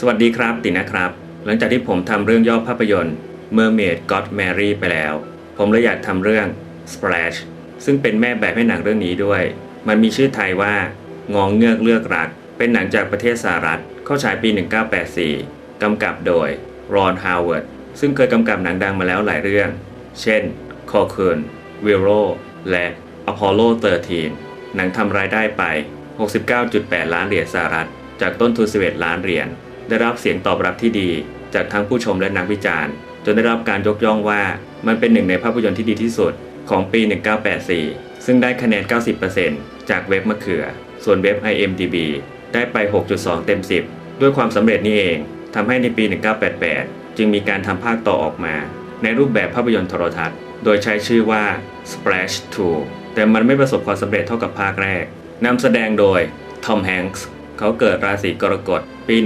สวัสดีครับตินะครับ หลังจากที่ผมทำเรื่องย่อภาพยนตร์ Mermaid Got Married ไปแล้ว ผมเลยอยากทำเรื่อง Splash ซึ่งเป็นแม่แบบให้หนังเรื่องนี้ด้วย มันมีชื่อไทยว่างองเงือกเลือกรัก เป็นหนังจากประเทศสหรัฐ เข้าฉายปี 1984 กำกับโดยรอนฮาวเวิร์ดซึ่งเคยกำกับหนังดังมาแล้วหลายเรื่อง เช่น c o c o o n Willow และ Apollo 13 หนังทำรายได้ไป 69.8 ล้านเหรียญสหรัฐ จากต้นทุน11ล้านเหรียญ ได้รับเสียงตอบรับที่ดี จากทั้งผู้ชมและนักวิจารณ์ จนได้รับการยกย่องว่ามันเป็นหนึ่งในภาพยนตร์ที่ดีที่สุดของปี 1984 ซึ่งได้คะแนน 90%จากเว็บมะเขือ ส่วนเว็บ IMDb ได้ไป 6.2 เต็ม 10 ด้วยความสำเร็จนี้เองทำให้ในปี 1988 จึงมีการทำภาคต่อออกมา ในรูปแบบภาพยนตร์โทรทัศน์ โดยใช้ชื่อว่า Splash 2 แต่มันไม่ประสบความสำเร็จเท่ากับภาคแรกนำแสดงโดยทอมแฮงค์ เขาเกิดราศีกรกฎปี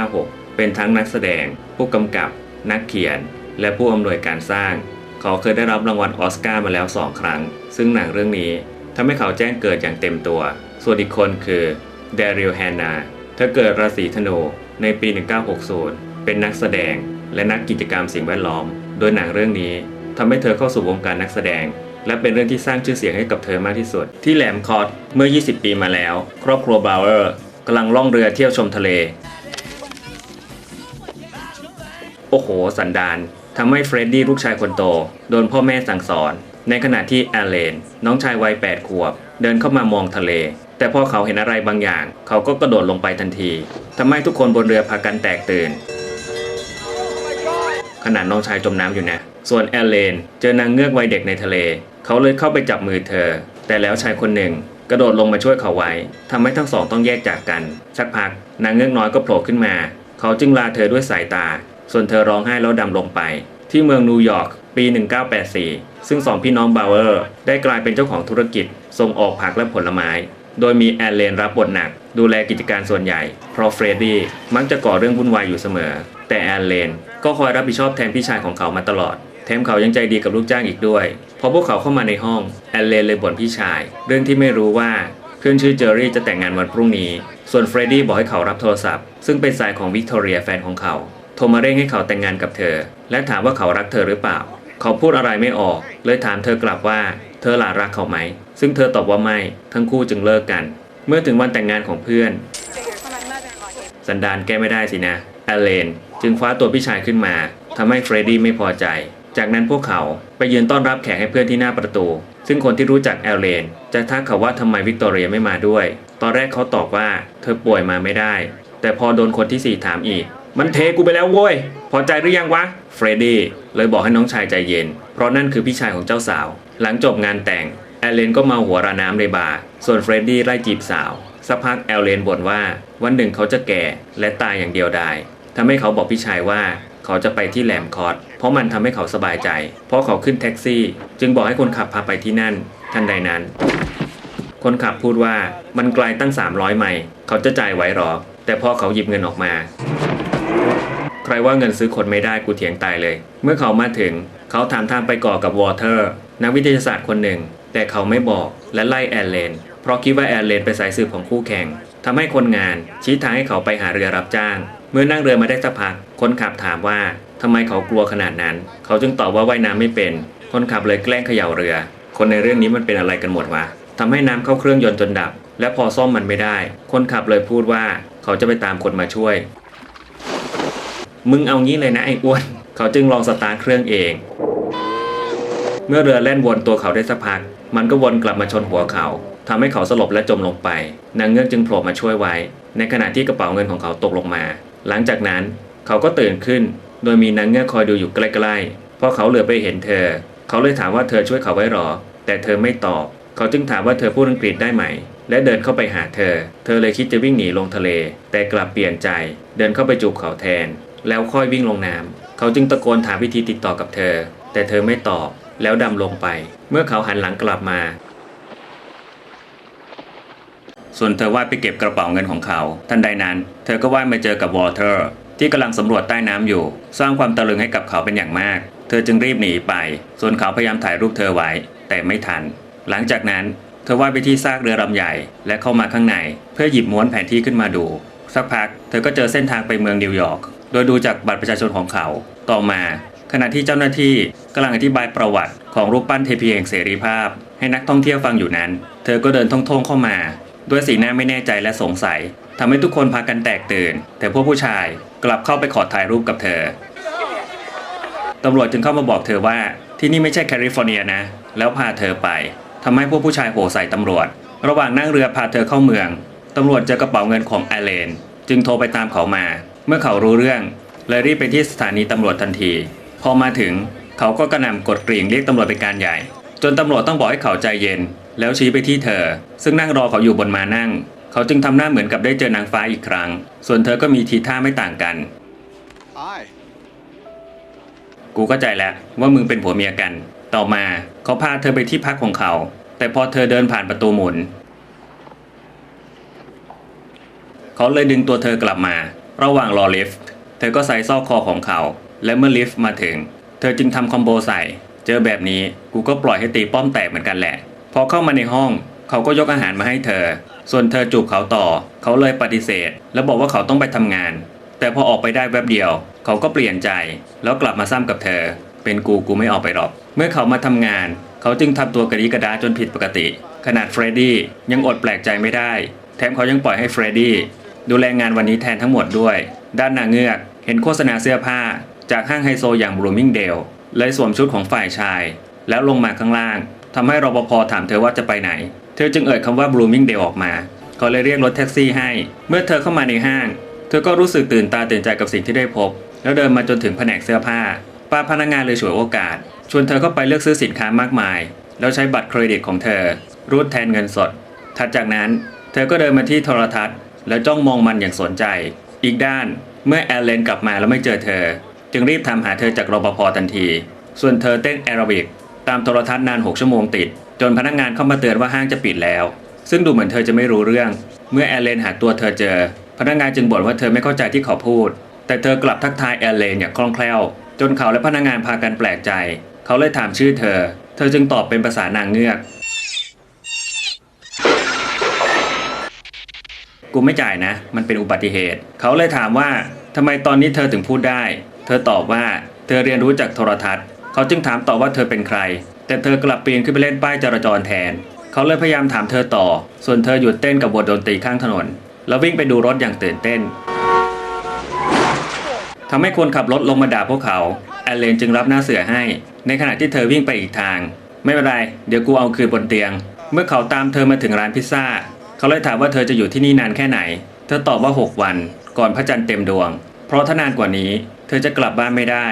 1956 เป็นทั้งนักแสดง ผู้กำกับ นักเขียน และผู้อำนวยการสร้าง เขาเคยได้รับรางวัลออสการ์มาแล้ว 2 ครั้ง ซึ่งหนังเรื่องนี้ทำให้เขาแจ้งเกิดอย่างเต็มตัว ส่วนอีกคนคือเดริลแฮนนา เธอเกิดราศีธนูในปี 1960 เป็นนักแสดง และนักกิจกรรมสิ่งแวดล้อม โดยหนังเรื่องนี้ทำให้เธอเข้าสู่วงการนักแสดงและเป็นเรื่องที่สร้างชื่อเสียงให้กับเธอมากที่สุด ที่แหลมคอร์ดเมื่อ 20 ปีมาแล้ว ครอบครัวบาวเออร์ำลังล่องเรือเที่ยวชมทะเล โอ้โห สันดานทำให้เฟรดดี้ลูกชายคนโต โดนพ่อแม่สั่งสอน ในขณะที่แอลเลน น้องชายวัย8ขวบ เดินเข้ามามองทะเล แต่พอเขาเห็นอะไรบางอย่าง เขาก็กระโดดลงไปทันทีทำให้ทุกคนบนเรือพากันแตกตื่น ขนาดน้องชายจมน้ำอยู่นะ ส่วนแอลเลน เจอนางเงือกวัยเด็กในทะเล เขาเลยเข้าไปจับมือเธอ แต่แล้วชายคนหนึ่ง กระโดดลงมาช่วยเขาไว้ทำให้ทั้งสองต้องแยกจากกัน สักพักนางเงือกน้อยก็โผล่ขึ้นมา เขาจึงลาเธอด้วยสายตา ส่วนเธอร้องไห้แล้วดำลงไป ที่เมืองนิวยอร์กปี 1984 ซึ่งสองพี่น้องบาวเออร์ ได้กลายเป็นเจ้าของธุรกิจส่งออกผักและผลไม้ โดยมีแอลเลนรับบทหนัก ดูแลกิจการส่วนใหญ่ เพราะเฟรดดี้มักจะก่อเรื่องวุ่นวายอยู่เสมอ แต่แอลเลนก็คอยรับผิดชอบแทนพี่ชายของเขามาตลอด แถมเขายังใจดีกับลูกจ้างอีกด้วย พอพวกเขาเข้ามาในห้องแอลเลนเลยบ่นพี่ชาย เรื่องที่ไม่รู้ว่าเพื่อนชื่อเจอรี่จะแต่งงานวันพรุ่งนี้ ส่วนเฟรดดี้บอกให้เขารับโทรศัพท์ ซึ่งเป็นสายของวิกตอเรียแฟนของเขา โทรมาเร่งให้เขาแต่งงานกับเธอ และถามว่าเขารักเธอหรือเปล่า เขาพูดอะไรไม่ออก เลยถามเธอกลับว่า เธอหลารักเขาไหม ซึ่งเธอตอบว่าไม่ ทั้งคู่จึงเลิกกัน เมื่อถึงวันแต่งงานของเพื่อน สันดานแก้ไม่ได้สินะแอลเลน จึงคว้าตัวพี่ชายขึ้นมาทำให้เฟรดดี้ไม่พอใจ จากนั้นพวกเขาไปยืนต้อนรับแขกให้เพื่อนที่หน้าประตู ซึ่งคนที่รู้จักแอลเลนจะทักเขาว่าทำไมวิกตอเรียไม่มาด้วย ตอนแรกเขาตอบว่าเธอป่วยมาไม่ได้ แต่พอโดนคนที่สี่ถามอีก มันเทกูไปแล้วโว้ย พอใจหรือยังวะ เฟรดดี้เลยบอกให้น้องชายใจเย็น เพราะนั่นคือพี่ชายของเจ้าสาว หลังจบงานแต่งแอลเลนก็มาหัวราน้ำในบาร์ ส่วนเฟรดดี้ไล่จีบสาว สักพักแอลเลนบ่นว่า วันหนึ่งเขาจะแก่และตายอย่างเดียวดายทำให้เขาบอกพี่ชายว่า เขาจะไปที่แหลมคอร์ดเพราะมันทำให้เขาสบายใจ เพราะเขาขึ้นแท็กซี่ จึงบอกให้คนขับพาไปที่นั่น ทันใดนั้น คนขับพูดว่ามันไกลตั้ง 300 ไมล์เขาจะจ่ายไหวหรอ แต่พอเขาหยิบเงินออกมา ใครว่าเงินซื้อคนไม่ได้กูเถียงตายเลย เมื่อเขามาถึง เขาถามทางไปก่อกับวอเตอร์ นักวิทยาศาสตร์คนหนึ่ง แต่เขาไม่บอกและไล่แอลเลนเพราะคิดว่าแอลเลนเป็นสายสืบของคู่แข่งทำให้คนงานชี้ทางให้เขาไปหาเรือรับจ้าง เมื่อนั่งเรือมาได้สักพักคนขับถามว่าทำไมเขากลัวขนาดนั้น เขาจึงตอบว่าว่ายน้ำไม่เป็น คนขับเลยแกล้งเขย่าเรือ คนในเรื่องนี้มันเป็นอะไรกันหมดวะทำให้น้ำเข้าเครื่องยนต์จนดับ และพอซ่อมมันไม่ได้ คนขับเลยพูดว่าเขาจะไปตามคนมาช่วย มึงเอางี้เลยนะไอ้อ้วน เขาจึงลองสตาร์ทเครื่องเอง เมื่อเรือแล่นวนตัวเขาได้สักพัก มันก็วนกลับมาชนหัวเขาทำให้เขาสลบและจมลงไป นางเงือกจึงโผล่มาช่วยไว้ ในขณะที่กระเป๋าเงินของเขาตกลงมา หลังจากนั้นเขาก็ตื่นขึ้น โดยมีนางเงือกคอยดูอยู่ใกล้ๆเพราะเขาเหลือไปเห็นเธอ เขาเลยถามว่าเธอช่วยเขาไว้หรอ แต่เธอไม่ตอบ เขาจึงถามว่าเธอพูดอังกฤษได้ไหม และเดินเข้าไปหาเธอ เธอเลยคิดจะวิ่งหนีลงทะเล แต่กลับเปลี่ยนใจ เดินเข้าไปจูบเขาแทน แล้วค่อยวิ่งลงน้ำเขาจึงตะโกนถามวิธีติดต่อกับเธอ แต่เธอไม่ตอบแล้วดำลงไป เมื่อเขาหันหลังกลับมา ส่วนเธอว่ายไปเก็บกระเป๋าเงินของเขา ทันใดนั้น เธอก็ว่ายมาเจอกับวอเตอร์ ที่กำลังสำรวจใต้น้ำอยู่ สร้างความตะลึงให้กับเขาเป็นอย่างมาก เธอจึงรีบหนีไป ส่วนเขาพยายามถ่ายรูปเธอไว้ แต่ไม่ทัน หลังจากนั้น เธอว่ายไปที่ซากเรือลำใหญ่ และเข้ามาข้างใน เพื่อหยิบม้วนแผนที่ขึ้นมาดู สักพัก เธอก็เจอเส้นทางไปเมืองนิวยอร์ก โดยดูจากบัตรประชาชนของเขา ต่อมา ขณะที่เจ้าหน้าที่กำลังอธิบายประวัติของรูปปั้นเทพีแห่งเสรีภาพ ให้นักท่องเที่ยวฟังอยู่นั้น เธอก็เดินท่องๆเข้ามา ด้วยสีหน้าไม่แน่ใจและสงสัยทำให้ทุกคนพากันแตกตื่น แต่พวกผู้ชายกลับเข้าไปขอถ่ายรูปกับเธอตำรวจจึงเข้ามาบอกเธอว่าที่นี่ไม่ใช่แคลิฟอร์เนียนะ แล้วพาเธอไปทำให้พวกผู้ชายโหใส่ตำรวจ ระหว่างนั่งเรือพาเธอเข้าเมืองตำรวจเจอกระเป๋าเงินของไอเลน จึงโทรไปตามเขามา เมื่อเขารู้เรื่องเลยรีบไปที่สถานีตำรวจทันที พอมาถึงเขาก็กระหน่ำกดกริ่งเรียกตำรวจเป็นการใหญ่ จนตำรวจต้องบอกให้เขาใจเย็น แล้วชี้ไปที่เธอ ซึ่งนั่งรอเขาอยู่บนมานั่ง เขาจึงทำหน้าเหมือนกับได้เจอนางฟ้าอีกครั้ง ส่วนเธอก็มีทีท่าไม่ต่างกัน Hi. กูเข้าใจแล้วว่ามึงเป็นผัวเมียกัน ต่อมาเขาพาเธอไปที่พักของเขา แต่พอเธอเดินผ่านประตูหมุน เขาเลยดึงตัวเธอกลับมา ระหว่างรอลิฟต์เธอก็ใส่ซอกคอของเขา และเมื่อลิฟต์มาถึง เธอจึงทำคอมโบใส่ เจอแบบนี้กูก็ปล่อยให้ตีป้อมแตกเหมือนกันแหละ พอเข้ามาในห้องเขาก็ยกอาหารมาให้เธอ ส่วนเธอจูบเขาต่อ เขาเลยปฏิเสธ และบอกว่าเขาต้องไปทำงาน แต่พอออกไปได้แวบเดียว เขาก็เปลี่ยนใจ แล้วกลับมาซ้ำกับเธอ เป็นกูกูไม่ออกไปหรอก เมื่อเขามาทำงาน เขาจึงทำตัวกระดิกระดาจนผิดปกติ ขนาดเฟรดดี้ยังอดแปลกใจไม่ได้ แถมเขายังปล่อยให้เฟรดดี้ดูแลงานวันนี้แทนทั้งหมดด้วย ด้านนางเงือกเห็นโฆษณาเสื้อผ้า จากห้างไฮโซอย่าง Bloomingdale เลยสวมชุดของฝ่ายชาย แล้วลงมาข้างล่าง ทำให้รปภถามเธอว่าจะไปไหน เธอจึงเอ่ยคำว่า Bloomingdale ออกมาเขาเลยเรียกรถแท็กซี่ให้ เมื่อเธอเข้ามาในห้าง เธอก็รู้สึกตื่นตาตื่นใจกับสิ่งที่ได้พบ แล้วเดินมาจนถึงแผนกเสื้อผ้าป้าพนักงานเลยฉวยโอกาส ชวนเธอเข้าไปเลือกซื้อสินค้ามากมาย แล้วใช้บัตรเครดิตของเธอ รูดแทนเงินสด ถัดจากนั้น เธอก็เดินมาที่โทรทัศน์ แล้วจ้องมองมันอย่างสนใจ อีกด้านเมื่อแอลเลนกลับมาแล้วไม่เจอเธอ จึงรีบทำหาเธอจากรปภทันที ส่วนเธอเต้นแอโรบิก ตามโทรทัศน์นาน 6 ชั่วโมงติด จนพนักงานเข้ามาเตือนว่าห้างจะปิดแล้ว ซึ่งดูเหมือนเธอจะไม่รู้เรื่อง เมื่อแอลเลนหาตัวเธอเจอ พนักงานจึงบ่นว่าเธอไม่เข้าใจที่เขาพูด แต่เธอกลับทักทายแอลเลนอย่างคล่องแคล่ว จนเขาและพนักงานพากันแปลกใจ เขาเลยถามชื่อเธอ เธอจึงตอบเป็นภาษานางเงือก กูไม่จ่ายนะ มันเป็นอุบัติเหตุ เขาเลยถามว่าทำไมตอนนี้เธอถึงพูดได้ เธอตอบว่า เธอเรียนรู้จากโทรทัศน์ เขาจึงถามต่อว่าเธอเป็นใคร แต่เธอกลับปีนขึ้นไปเล่นป้ายจราจรแทน เขาเลยพยายามถามเธอต่อ ส่วนเธอหยุดเต้นกับบทดนตรีข้างถนน แล้ววิ่งไปดูรถอย่างตื่นเต้นทำให้คนขับรถลงมาด่าพวกเขาแอลเลนจึงรับหน้าเสือให้ ในขณะที่เธอวิ่งไปอีกทาง ไม่เป็นไร เดี๋ยวกูเอาคืนบนเตียง เมื่อเขาตามเธอมาถึงร้านพิซซ่า เขาเลยถามว่าเธอจะอยู่ที่นี่นานแค่ไหน เธอตอบว่า 6 วัน ก่อนพระจันทร์เต็มดวง เพราะถ้านานกว่านี้ เธอจะกลับบ้านไม่ได้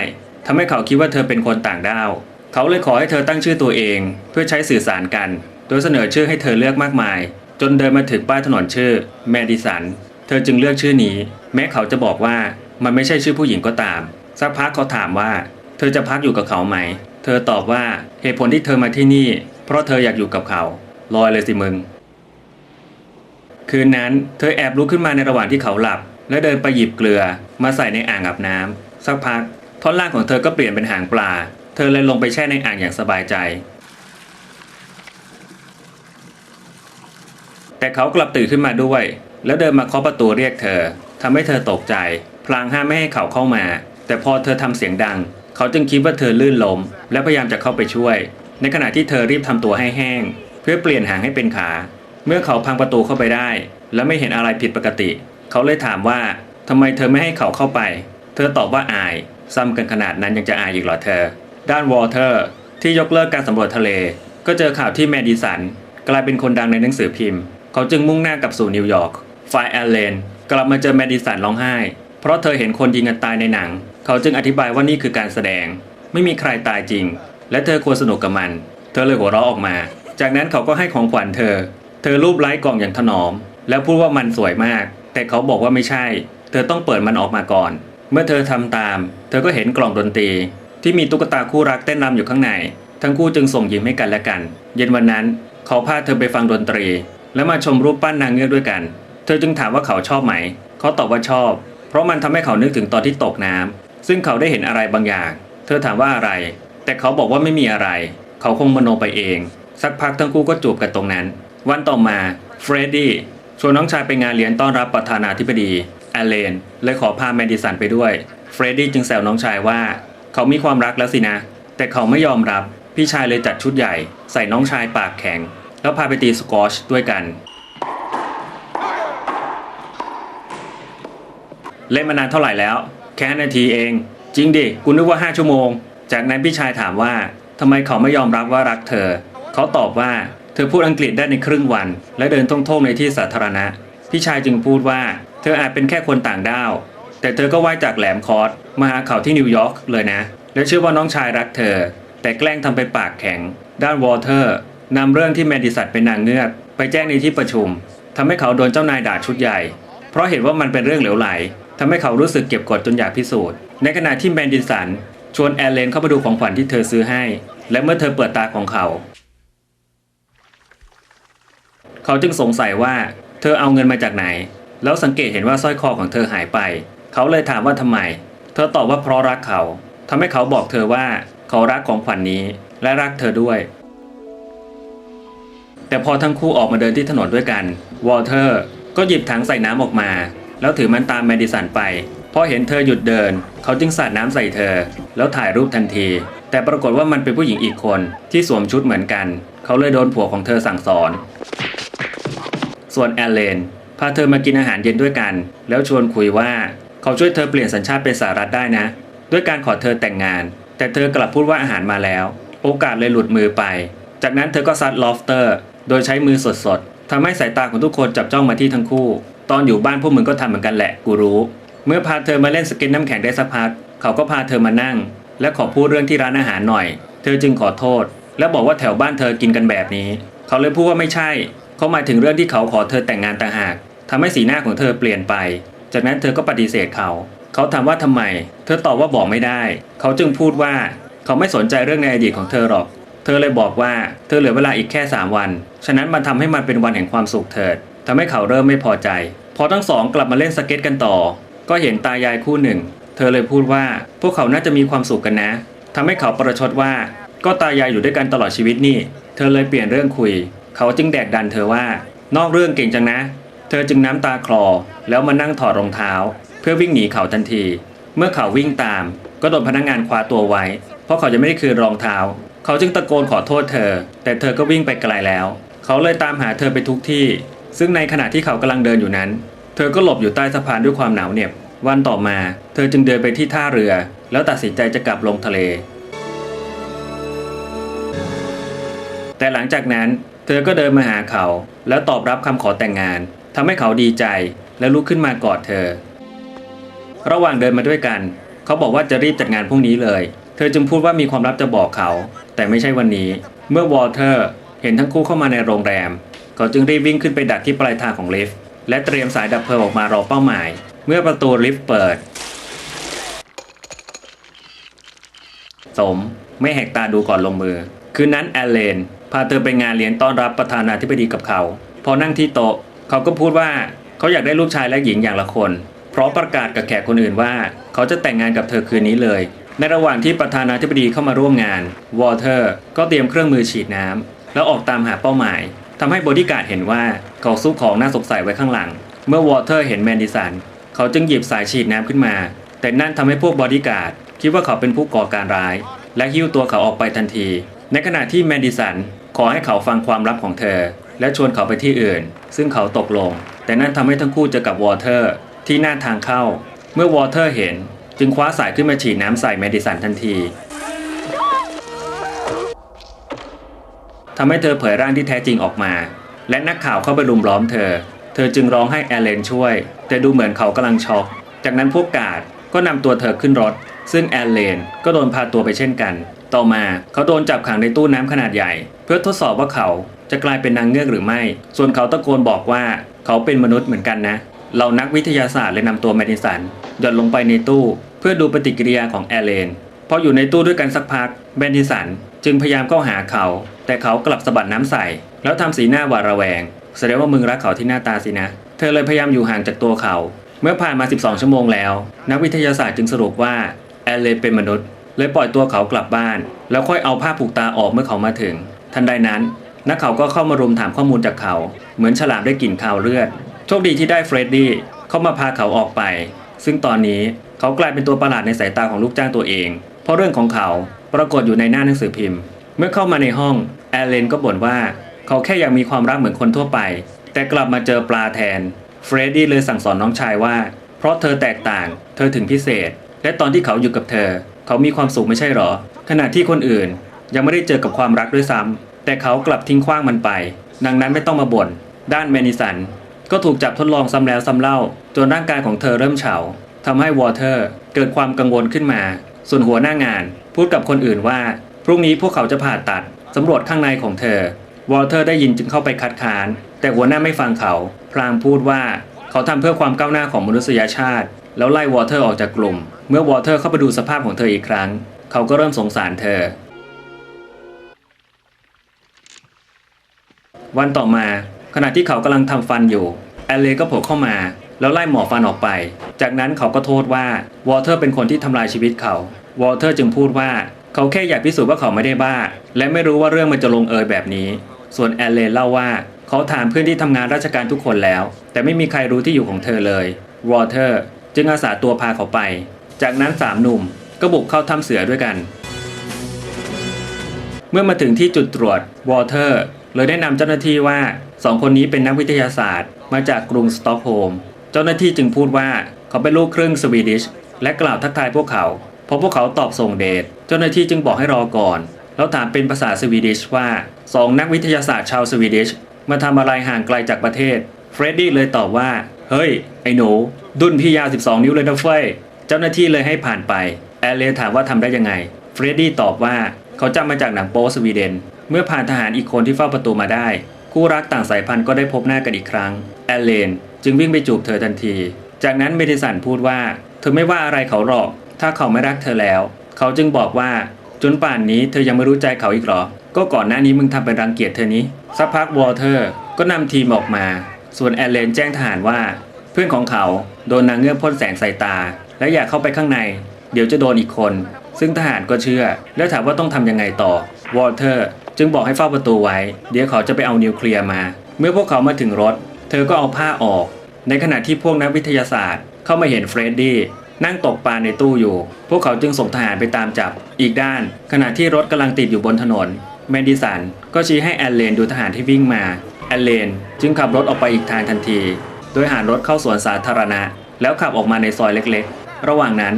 ทำให้เขาคิดว่าเธอเป็นคนต่างด้าว เขาเลยขอให้เธอตั้งชื่อตัวเอง เพื่อใช้สื่อสารกัน โดยเสนอชื่อให้เธอเลือกมากมาย จนเดินมาถึงป้ายถนนชื่อแมดิสัน เธอจึงเลือกชื่อนี้ แม้เขาจะบอกว่ามันไม่ใช่ชื่อผู้หญิงก็ตาม สักพักเขาถามว่า เธอจะพักอยู่กับเขาไหม เธอตอบว่าเหตุผลที่เธอมาที่นี่ เพราะเธออยากอยู่กับเขาลอยเลยสิมึง คืนนั้นเธอแอบลุกขึ้นมาในระหว่างที่เขาหลับ และเดินไปหยิบเกลือมาใส่ในอ่างอาบน้ำสักพัก ท่อนล่างของเธอก็เปลี่ยนเป็นหางปลา เธอเลยลงไปแช่ในอ่างอย่างสบายใจ แต่เขากลับตื่นขึ้นมาด้วย แล้วเดินมาเคาะประตูเรียกเธอทำให้เธอตกใจ พลางห้ามไม่ให้เขาเข้ามา แต่พอเธอทำเสียงดัง เขาจึงคิดว่าเธอลื่นล้มและพยายามจะเข้าไปช่วย ในขณะที่เธอรีบทำตัวให้แห้ง เพื่อเปลี่ยนหางให้เป็นขา เมื่อเขาพังประตูเข้าไปได้ และไม่เห็นอะไรผิดปกติ เขาเลยถามว่าทำไมเธอไม่ให้เขาเข้าไป เธอตอบว่าอาย ซ้ำกันขนาดนั้นยังจะอายอีกเหรอเธอ ด้านวอเตอร์ ที่ยกเลิกการสำรวจทะเล ก็เจอข่าวที่แมดิสัน กลายเป็นคนดังในหนังสือพิมพ์ เขาจึงมุ่งหน้ากลับสู่นิวยอร์กฝ่ายแอลเลนกลับมาเจอแมดิสันร้องไห้ เพราะเธอเห็นคนยิงกันตายในหนัง เขาจึงอธิบายว่านี่คือการแสดง ไม่มีใครตายจริง และเธอควรสนุกกับมัน เธอเลยหัวเราะออกมา จากนั้นเขาก็ให้ของขวัญเธอ เธอรูปไล้กล่องอย่างถนอม แล้วพูดว่ามันสวยมาก แต่เขาบอกว่าไม่ใช่ เธอต้องเปิดมันออกมาก่อน เมื่อเธอทำตาม เธอก็เห็นกล่องดนตรี ที่มีตุ๊กตาคู่รักเต้นรำอยู่ข้างใน ทั้งคู่จึงส่งยิ้มให้กันและกัน เย็นวันนั้นเขาพาเธอไปฟังดนตรี และมาชมรูปปั้นนางเงือกด้วยกัน เธอจึงถามว่าเขาชอบไหม เขาตอบว่าชอบ เพราะมันทำให้เขานึกถึงตอนที่ตกน้ำซึ่งเขาได้เห็นอะไรบางอย่าง เธอถามว่าอะไร แต่เขาบอกว่าไม่มีอะไร เขาคงมโนไปเอง สักพักทั้งคู่ก็จูบกันตรงนั้น วันต่อมาเฟรดดี้ชวนน้องชายไปงานเลี้ยงต้อนรับประธานาธิบดี อลเลนเลยขอพาแมนดิสันไปด้วย เฟรดดี้จึงแซวน้องชายว่า เขามีความรักแล้วสินะ แต่เขาไม่ยอมรับ พี่ชายเลยจัดชุดใหญ่ ใส่น้องชายปากแข็ง แล้วพาไปตีสกอชด้วยกัน เล่นมานานเท่าไหร่แล้ว แค่นาทีเอง จริงดิ กูนึกว่า 5 ชั่วโมง จากนั้นพี่ชายถามว่าทำไมเขาไม่ยอมรับว่ารักเธอ เขาตอบว่าเธอพูดอังกฤษได้ในครึ่งวัน และเดินท่องๆในที่สาธารณะ พี่ชายจึงพูดว่า เธออาจเป็นแค่คนต่างด้าว แต่เธอก็ว่ายจากแหลมคอร์สมาหาเขาที่นิวยอร์กเลยนะ และเชื่อว่าน้องชายรักเธอ แต่แกล้งทำไปนปากแข็ง ด้านวอเตอร์นำเรื่องที่แมนดิสันเป็นนางเงือกไปแจ้งในที่ประชุมทำให้เขาโดนเจ้านายด่าชุดใหญ่ เพราะเห็นว่ามันเป็นเรื่องเหลวไหลทำให้เขารู้สึกเก็บกดจนอยากพิสูจน์ ในขณะที่แมนดิสันชวนแอลเลนเข้ามาดูของขวัญที่เธอซื้อให้ และเมื่อเธอเปิดตาของเขา เขาจึงสงสัยว่า เธอเอาเงินมาจากไหน แล้วสังเกตเห็นว่าสร้อยคอของเธอหายไป เขาเลยถามว่าทำไม เธอตอบว่าเพราะรักเขาทำให้เขาบอกเธอว่าเขารักของขวัญนนี้และรักเธอด้วย แต่พอทั้งคู่ออกมาเดินที่ถนนด้วยกัน วอลเทอร์ก็หยิบถังใส่น้ำออกมา แล้วถือมันตามแมดิสันไป พอเห็นเธอหยุดเดิน เขาจึงสาดน้ำใส่เธอ แล้วถ่ายรูปทันที แต่ปรากฏว่ามันเป็นผู้หญิงอีกคนที่สวมชุดเหมือนกัน เขาเลยโดนผัวของเธอสั่งสอน ส่วนแอลเลน พาเธอมากินอาหารเย็นด้วยกัน แล้วชวนคุยว่าเขาช่วยเธอเปลี่ยนสัญชาติเป็นสหรัฐได้นะ ด้วยการขอเธอแต่งงาน แต่เธอกลับพูดว่าอาหารมาแล้ว โอกาสเลยหลุดมือไป จากนั้นเธอก็ซัดลอฟเตอร์ โดยใช้มือสดๆทำให้สายตาของทุกคนจับจ้องมาที่ทั้งคู่ ตอนอยู่บ้านพวกมึงก็ทำเหมือนกันแหละกูรู้ เมื่อพาเธอมาเล่นสเก็ตน้ำแข็งได้สักพักเขาก็พาเธอมานั่ง และขอพูดเรื่องที่ร้านอาหารหน่อย เธอจึงขอโทษ และบอกว่าแถวบ้านเธอกินกันแบบนี้ เขาเลยพูดว่าไม่ใช่ เขาหมายถึงเรื่องที่เขาขอเธอแต่งงานต่างหาก ทำให้สีหน้าของเธอเปลี่ยนไป จากนั้นเธอก็ปฏิเสธเขา เขาถามว่าทำไม เธอตอบว่าบอกไม่ได้ เขาจึงพูดว่าเขาไม่สนใจเรื่องในอดีตของเธอหรอก เธอเลยบอกว่าเธอเหลือเวลาอีกแค่ 3 วัน ฉะนั้นมันทำให้มันเป็นวันแห่งความสุขเถิดทำให้เขาเริ่มไม่พอใจ พอทั้งสองกลับมาเล่นสเก็ตกันต่อ ก็เห็นตายายคู่หนึ่ง เธอเลยพูดว่าพวกเขาน่าจะมีความสุขกันนะทำให้เขาประชดว่า ก็ตายายอยู่ด้วยกันตลอดชีวิตนี่ เธอเลยเปลี่ยนเรื่องคุย เขาจึงแดกดันเธอว่า นอกเรื่องเก่งจังนะ เธอจึงน้ำตาคลอแล้วมานั่งถอดรองเท้า เพื่อวิ่งหนีเขาทันที เมื่อเขาวิ่งตาม ก็โดนพนักงานคว้าตัวไว้ เพราะเขาจะไม่ได้คืนรองเท้า เขาจึงตะโกนขอโทษเธอ แต่เธอก็วิ่งไปไกลแล้ว เขาเลยตามหาเธอไปทุกที่ ซึ่งในขณะที่เขากำลังเดินอยู่นั้น เธอก็หลบอยู่ใต้สะพานด้วยความหนาวเหน็บ วันต่อมา เธอจึงเดินไปที่ท่าเรือ แล้วตัดสินใจจะกลับลงทะเล แต่หลังจากนั้น เธอก็เดินมาหาเขา แล้วตอบรับคำขอแต่งงาน ทำให้เขาดีใจและลุกขึ้นมากอดเธอ ระหว่างเดินมาด้วยกัน เขาบอกว่าจะรีบจัดงานพรุ่งนี้เลย เธอจึงพูดว่ามีความลับจะบอกเขา แต่ไม่ใช่วันนี้ เมื่อวอลเตอร์เห็นทั้งคู่เข้ามาในโรงแรม เขาจึงรีบวิ่งขึ้นไปดักที่ปลายทางของลิฟต์และเตรียมสายดับเพลิงออกมารอเป้าหมาย เมื่อประตูลิฟต์เปิด สมไม่แหกตาดูก่อนลงมือ คืนนั้นแอลเลนพาเธอไปงานเลี้ยงต้อนรับประธานาธิบดีกับเขา พอนั่งที่โต๊ะ เขาก็พูดว่าเขาอยากได้ลูกชายและหญิงอย่างละคน เพราะประกาศกับแขกคนอื่นว่า เขาจะแต่งงานกับเธอคืนนี้เลย ในระหว่างที่ประธานาธิบดีเข้ามาร่วมงานวอเตอร์ก็เตรียมเครื่องมือฉีดน้ำแล้วออกตามหาเป้าหมายทำให้บอดี้การ์ดเห็นว่าเขาซุกของน่าสงสัยไว้ข้างหลัง เมื่อวอเตอร์เห็นแมนดิสันเขาจึงหยิบสายฉีดน้ำขึ้นมา แต่นั่นทำให้พวกบอดี้การ์ดคิดว่าเขาเป็นผู้ก่อการร้าย และหิ้วตัวเขาออกไปทันที ในขณะที่แมนดิสันขอให้เขาฟังความลับของเธอ และชวนเขาไปที่อื่น ซึ่งเขาตกลง แต่นั่นทำให้ทั้งคู่เจอกับวอเตอร์ ที่หน้าทางเข้า เมื่อวอเตอร์เห็น จึงคว้าสายขึ้นมาฉีดน้ำใส่แมดิสันทันทีทำให้เธอเผยร่างที่แท้จริงออกมา และนักข่าวเข้าไปรุมล้อมเธอ เธอจึงร้องให้แอลเลนช่วย แต่ดูเหมือนเขากำลังช็อก จากนั้นพวกกาดก็นำตัวเธอขึ้นรถ ซึ่งแอลเลนก็โดนพาตัวไปเช่นกัน ต่อมาเขาโดนจับขังในตู้น้ำขนาดใหญ่ เพื่อทดสอบว่าเขา จะกลายเป็นนางเงือกหรือไม่ ส่วนเขาตะโกนบอกว่าเขาเป็นมนุษย์เหมือนกันนะเรานักวิทยาศาสตร์เลยนำตัวแมดิสันหย่อนลงไปในตู้ เพื่อดูปฏิกิริยาของแอลเลนพออยู่ในตู้ด้วยกันสักพักแมดิสันจึงพยายามเข้าหาเขา แต่เขากลับสะบัดน้ำใส่ แล้วทำสีหน้าหวาดระแวง แสดงว่ามึงรักเขาที่หน้าตาสินะ เธอเลยพยายามอยู่ห่างจากตัวเขา เมื่อผ่านมา 12 ชั่วโมงแล้ว นักวิทยาศาสตร์จึงสรุปว่าแอลเลนเป็นมนุษย์เลยปล่อยตัวเขากลับบ้าน แล้วค่อยเอาผ้าผูกตาออกเมื่อเขามาถึง ทันใดนั้น นักข่าวก็เข้ามารุมถามข้อมูลจากเขา เหมือนฉลามได้กลิ่นคาวเลือด โชคดีที่ได้เฟรดดี้เข้ามาพาเขาออกไป ซึ่งตอนนี้เขากลายเป็นตัวประหลาดในสายตาของลูกจ้างตัวเอง เพราะเรื่องของเขาปรากฏอยู่ในหน้าหนังสือพิมพ์ เมื่อเข้ามาในห้องแอลเลนก็บ่นว่าเขาแค่อยากมีความรักเหมือนคนทั่วไป แต่กลับมาเจอปลาแทนเฟรดดี้เลยสั่งสอนน้องชายว่า เพราะเธอแตกต่าง เธอถึงพิเศษ และตอนที่เขาอยู่กับเธอ เขามีความสุขไม่ใช่หรอ ขณะที่คนอื่นยังไม่ได้เจอกับความรักด้วยซ้ำ แต่เขากลับทิ้งขว้างมันไป ดังนั้นไม่ต้องมาบ่น ด้านแมนิสัน ก็ถูกจับทดลองซ้ำแล้วซ้ำเล่า จนร่างกายของเธอเริ่มเฉาทำให้วอเตอร์เกิดความกังวลขึ้นมา ส่วนหัวหน้างาน พูดกับคนอื่นว่า พรุ่งนี้พวกเขาจะผ่าตัดสำรวจข้างในของเธอ วอเตอร์ได้ยินจึงเข้าไปคัดค้าน แต่หัวหน้าไม่ฟังเขา พลางพูดว่าเขาทำเพื่อความก้าวหน้าของมนุษยชาติ แล้วไล่วอเตอร์ออกจากกลุ่ม เมื่อวอเตอร์เข้าไปดูสภาพของเธออีกครั้ง เขาก็เริ่มสงสารเธอ วันต่อมา ขณะที่เขากำลังทำฟันอยู่แอลเลก็โผล่เข้ามา แล้วไล่หมอฟันออกไป จากนั้นเขาก็โทษว่าวอเตอร์เป็นคนที่ทำลายชีวิตเขา วอเตอร์จึงพูดว่าเขาแค่อยากพิสูจน์ว่าเขาไม่ได้บ้า และไม่รู้ว่าเรื่องมันจะลงเอยแบบนี้ ส่วนแอลเลเล่าว่าเขาถามเพื่อนที่ทำงานราชการทุกคนแล้ว แต่ไม่มีใครรู้ที่อยู่ของเธอเลยวอเตอร์จึงอาสาตัวพาเขาไป จากนั้นสามหนุ่มก็บุกเข้าถ้ำเสือด้วยกัน เมื่อมาถึงที่จุดตรวจวอเตอร์ เลยได้นำเจ้าหน้าที่ว่าสองคนนี้เป็นนักวิทยาศาสตร์ มาจากกรุงสต็อกโฮล์ม เจ้าหน้าที่จึงพูดว่าเขาเป็นลูกครึ่งสวีดิช และกล่าวทักทายพวกเขาพอพวกเขาตอบส่งเดช เจ้าหน้าที่จึงบอกให้รอก่อน แล้วถามเป็นภาษาสวีดิชว่าสองนักวิทยาศาสตร์ชาวสวีดิช มาทำอะไรห่างไกลจากประเทศ เฟรดดี้เลยตอบว่า เฮ้ย ไอ้หนู ดุนพี่ยาว 12 นิ้วเลยนะเฟ้ย เจ้าหน้าที่เลยให้ผ่านไป แอลเลถามว่าทำได้ยังไง เฟรดดี้ตอบว่า เขาจำมาจากหนังโป๊สวีเดน เมื่อผ่านทหารอีกคนที่เฝ้าประตูมาได้ คู่รักต่างสายพันธุ์ก็ได้พบหน้ากันอีกครั้ง แอลเลน จึงวิ่งไปจูบเธอทันที จากนั้นเมดิสันพูดว่า เธอไม่ว่าอะไรเขาหรอก ถ้าเขาไม่รักเธอแล้ว เขาจึงบอกว่าจนป่านนี้เธอยังไม่รู้ใจเขาอีกหรอ ก็ก่อนหน้านี้มึงทำเป็นรังเกียจเธอนี้ สักพักวอเตอร์ก็นำทีมออกมา ส่วนแอลเลนแจ้งทหารว่า เพื่อนของเขาโดนนางเงือกพ่นแสงใส่ตา และอยากเข้าไปข้างใน เดี๋ยวจะโดนอีกคน ซึ่งทหารก็เชื่อ แล้วถามว่าต้องทำยังไงต่อวอเตอร์ จึงบอกให้เฝ้าประตูไว้ เดี๋ยวเขาจะไปเอานิวเคลียร์มา เมื่อพวกเขามาถึงรถ เธอก็เอาผ้าออก ในขณะที่พวกนักวิทยาศาสตร์ เข้ามาเห็นเฟรดดี้นั่งตกปลาในตู้อยู่ พวกเขาจึงส่งทหารไปตามจับ อีกด้าน ขณะที่รถกำลังติดอยู่บนถนน แมนดิสันก็ชี้ให้แอนเลนดูทหารที่วิ่งมา แอนเลนจึงขับรถออกไปอีกทางทันที โดยหารถเข้าสวนสาธารณะ แล้วขับออกมาในซอยเล็กๆ ระหว่างนั้น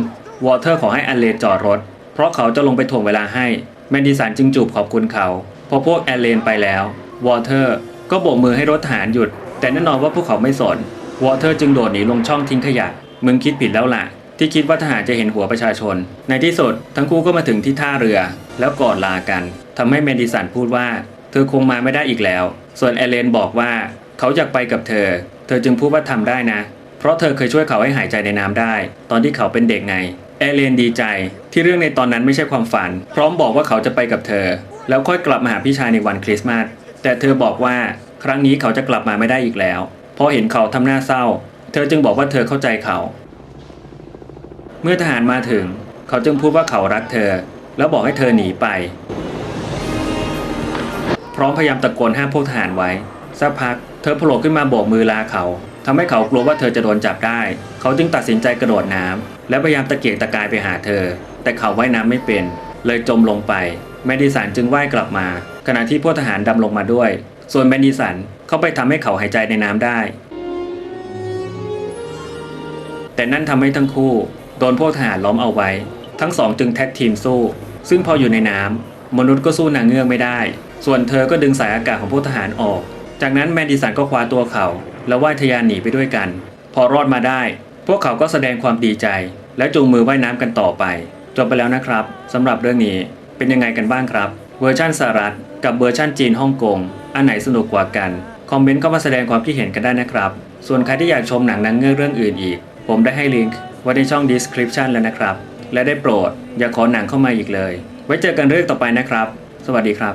วอเตอร์ขอให้แอนเลนจอดรถ เพราะเขาจะลงไปถ่วงเวลาให้ แมนดิสันจึงจูบขอบคุณเขาพอพวกแอนเลนไปแล้ววอเตอร์ก็โบกมือให้รถทหารหยุด แต่แน่นอนว่าพวกเขาไม่สนวอเตอร์จึงโดดหนีลงช่องทิ้งขยะมึงคิดผิดแล้วล่ะ ที่คิดว่าทหารจะเห็นหัวประชาชน ในที่สุดทั้งคู่ก็มาถึงที่ท่าเรือ แล้วกอดลากันทำให้แมนดิสันพูดว่า เธอคงมาไม่ได้อีกแล้ว ส่วนแอลเลนบอกว่าเขาอยากไปกับเธอ เธอจึงพูดว่าทำได้นะ เพราะเธอเคยช่วยเขาให้หายใจในน้ำได้ ตอนที่เขาเป็นเด็กไง แอเลนดีใจที่เรื่องในตอนนั้นไม่ใช่ความฝัน พร้อมบอกว่าเขาจะไปกับเธอ แล้วค่อยกลับมาหาพี่ชายในวันคริสต์มาสแต่เธอบอกว่าครั้งนี้เขาจะกลับมาไม่ได้อีกแล้วเพราะเห็นเขาทำหน้าเศร้า เธอจึงบอกว่าเธอเข้าใจเขา เมื่อทหารมาถึง เขาจึงพูดว่าเขารักเธอ แล้วบอกให้เธอหนีไป พร้อมพยายามตะโกนห้ามพวกทหารไว้สักพักเธอโผล่ขึ้นมาโบกมือลาเขาทำให้เขากลัวว่าเธอจะโดนจับได้ เขาจึงตัดสินใจกระโดดน้ำ และพยายามตะเกียกตะกายไปหาเธอ แต่เขาว่ายน้ำไม่เป็น เลยจมลงไป แมนดิสันจึงว่ายกลับมา ขณะที่พวกทหารดำลงมาด้วย ส่วนแมนดิสันเข้าไปทำให้เขาหายใจในน้ำได้ แต่นั่นทำให้ทั้งคู่โดนพวกทหารล้อมเอาไว้ ทั้งสองจึงแท็กทีมสู้ ซึ่งพออยู่ในน้ำมนุษย์ก็สู้นางเงือกไม่ได้ ส่วนเธอก็ดึงสายอากาศของพวกทหารออก จากนั้นแมนดิสันก็คว้าตัวเขา แล้วว่ายทะยานหนีไปด้วยกัน พอรอดมาได้ วกเขาก็แสดงความดีใจ และจูงมือว่ายน้ำกันต่อไป จบไปแล้วนะครับสำหรับเรื่องนี้เป็นยังไงกันบ้างครับ เวอร์ชันสหรัฐ กับเวอร์ชันจีนฮ่องกงอันไหนสนุกกว่ากันคอมเมนต์เข้ามาแสดงความคิดเห็นกันได้นะครับ ส่วนใครที่อยากชมหนังนางเงือกเรื่องอื่นอีก ผมได้ให้ลิงก์ไว้ในช่อง description แล้วนะครับ และได้โปรดอย่าขอหนังเข้ามาอีกเลย ไว้เจอกันเรื่องต่อไปนะครับ สวัสดีครับ